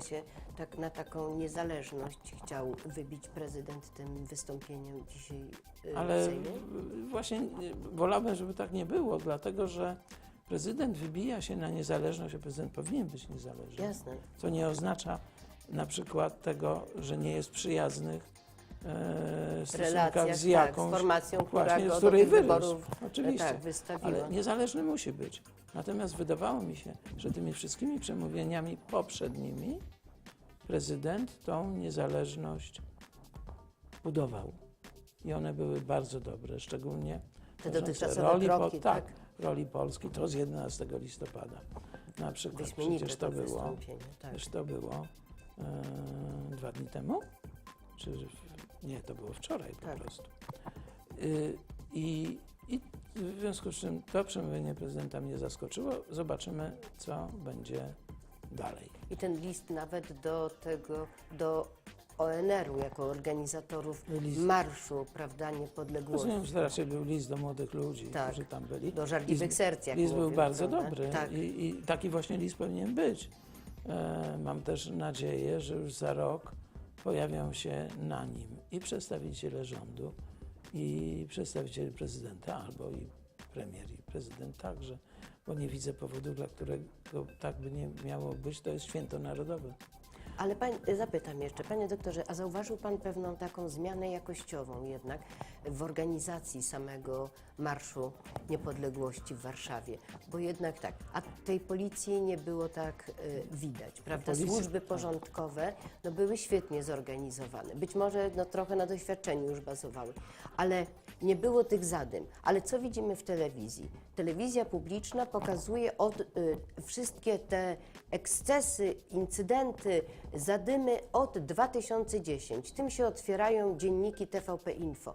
trochę się tak na taką niezależność chciał wybić prezydent tym wystąpieniem dzisiaj y, w Ale Sejmie? w- właśnie nie- wolałbym, żeby tak nie było, dlatego że prezydent wybija się na niezależność, a prezydent powinien być niezależny. Jasne. Co nie oznacza na przykład tego, że nie jest przyjaznych e, stosunkach z tak, jakąś, z formacją, która właśnie, go z której wyrósł. wyborów Oczywiście. tak, wystawiła. Ale niezależny musi być. Natomiast wydawało mi się, że tymi wszystkimi przemówieniami poprzednimi prezydent tą niezależność budował. I one były bardzo dobre, szczególnie Te dotyczące dotychczasowe roli, kroki, tak, tak? roli Polski, to z 11 listopada. Na przykład Wyśmienite przecież to było. Tak. przecież to było e, dwa dni temu? Czy nie, to było wczoraj po Tak. prostu. Y, I, I w związku z czym to przemówienie prezydenta mnie zaskoczyło. Zobaczymy, co będzie dalej. I ten list nawet do tego, do ONR-u jako organizatorów List. marszu, prawda, niepodległości. Rozumiem, że to raczej był list do młodych ludzi, Tak. którzy tam byli. Do żarliwych serc, jak List był mówił, bardzo prawda? dobry Tak. I, i taki właśnie list powinien być. E, mam też nadzieję, że już za rok pojawią się na nim i przedstawiciele rządu, i przedstawiciele prezydenta, albo i premier, i prezydent także, bo nie widzę powodu, dla którego tak by nie miało być. To jest święto narodowe. Ale pań, zapytam jeszcze, panie doktorze, a zauważył pan pewną taką zmianę jakościową jednak w organizacji samego Marszu Niepodległości w Warszawie? Bo jednak tak, a tej policji nie było tak y, widać, prawda? Policji- Służby porządkowe no, były świetnie zorganizowane. Być może no, trochę na doświadczeniu już bazowały, ale nie było tych zadym. Ale co widzimy w telewizji? Telewizja publiczna pokazuje od, y, wszystkie te ekscesy, incydenty, zadymy od 2010. Tym się otwierają dzienniki TVP Info.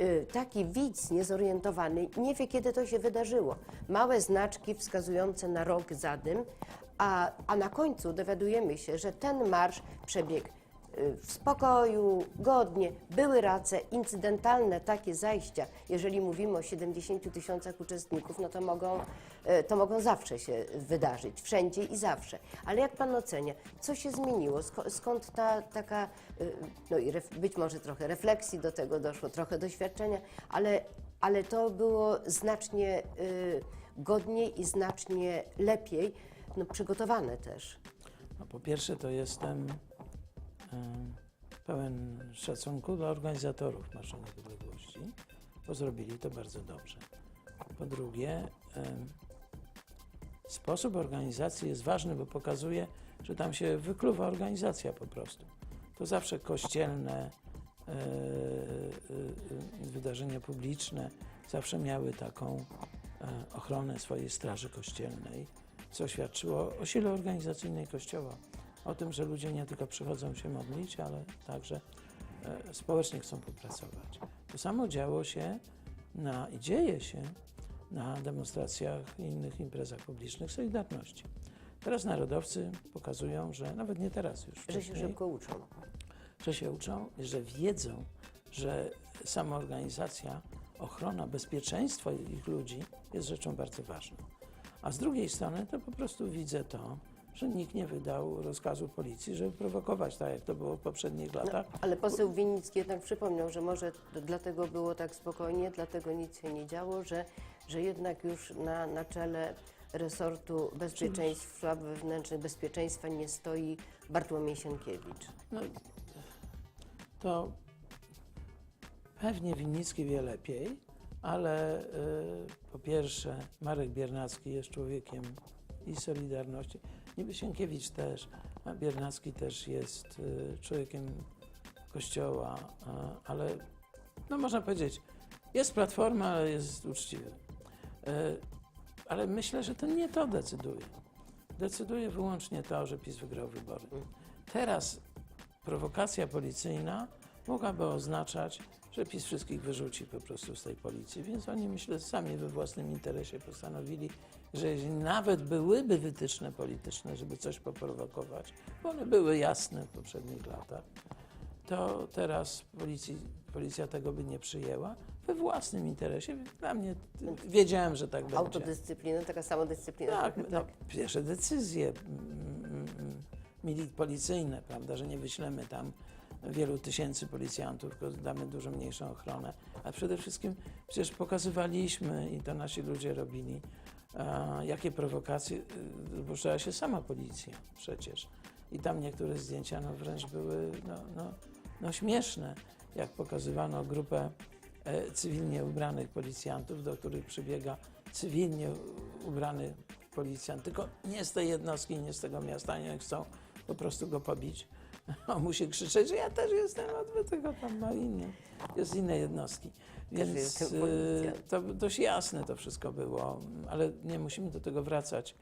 Y, Taki widz niezorientowany nie wie, kiedy to się wydarzyło. Małe znaczki wskazujące na rok zadym, a, a na końcu dowiadujemy się, że ten marsz przebiegł w spokoju, godnie, były race, incydentalne takie zajścia, jeżeli mówimy o 70 tysiącach uczestników, no to mogą, y, to mogą zawsze się wydarzyć, wszędzie i zawsze. Ale jak Pan ocenia, co się zmieniło, skąd ta taka, y, no i być może trochę refleksji do tego doszło, trochę doświadczenia, ale, ale to było znacznie y, godniej i znacznie lepiej no, przygotowane też. No, po pierwsze, to jestem em, pełen szacunku dla organizatorów Marszu Niepodległości, bo zrobili to bardzo dobrze. Po drugie, em, sposób organizacji jest ważny, bo pokazuje, że tam się wykluwa organizacja po prostu. To zawsze kościelne e, e, e, wydarzenia publiczne zawsze miały taką e, ochronę swojej straży kościelnej, co świadczyło o sile organizacyjnej Kościoła. O tym, że ludzie nie tylko przychodzą się modlić, ale także e, społecznie chcą popracować. To samo działo się na, i dzieje się na demonstracjach i innych imprezach publicznych Solidarności. Teraz narodowcy pokazują, że nawet nie teraz już, Że się szybko uczą. że się uczą, że wiedzą, że samoorganizacja, ochrona bezpieczeństwa ich ludzi jest rzeczą bardzo ważną. A z drugiej strony to po prostu widzę to, że nikt nie wydał rozkazu policji, żeby prowokować, tak jak to było w poprzednich latach. Ale poseł Winnicki jednak przypomniał, że może dlatego było tak spokojnie, dlatego nic się nie działo, że, że jednak już na, na czele resortu bezpieczeństwa wewnętrznego, bezpieczeństwa nie stoi Bartłomiej Sienkiewicz. No, to pewnie Winnicki wie lepiej, ale y, po pierwsze Marek Biernacki jest człowiekiem i Solidarności. Niby Sienkiewicz też, a Biernacki też jest y, człowiekiem Kościoła, ale no można powiedzieć, jest Platforma, ale jest uczciwy. Y, ale myślę, że to nie to decyduje. Decyduje wyłącznie to, że PiS wygrał wybory. Teraz prowokacja policyjna mogłaby oznaczać, że PiS wszystkich wyrzuci po prostu z tej policji, więc oni myślę sami we własnym interesie postanowili, że jeżeli nawet byłyby wytyczne polityczne, żeby coś poprowokować, bo one były jasne w poprzednich latach, to teraz policji, policja tego by nie przyjęła we własnym interesie. Dla mnie wiedziałem, że tak będzie. Autodyscyplina, taka samodyscyplina. Tak, trochę, no, pierwsze decyzje, mm, mm, mm, policyjne, prawda, że nie wyślemy tam wielu tysięcy policjantów, tylko damy dużo mniejszą ochronę. A przede wszystkim przecież pokazywaliśmy i to nasi ludzie robili, a, jakie prowokacje dopuszczała się sama policja przecież. I tam niektóre zdjęcia no, wręcz były no, no, no, śmieszne, jak pokazywano grupę e, cywilnie ubranych policjantów, do których przybiega cywilnie ubrany policjant, tylko nie z tej jednostki, nie z tego miasta, nie chcą po prostu go pobić. On musi krzyczeć, że ja też jestem od tego tam ma inny, jest z innej jednostki. Więc policjantem. to dość jasne to wszystko było, ale nie musimy do tego wracać.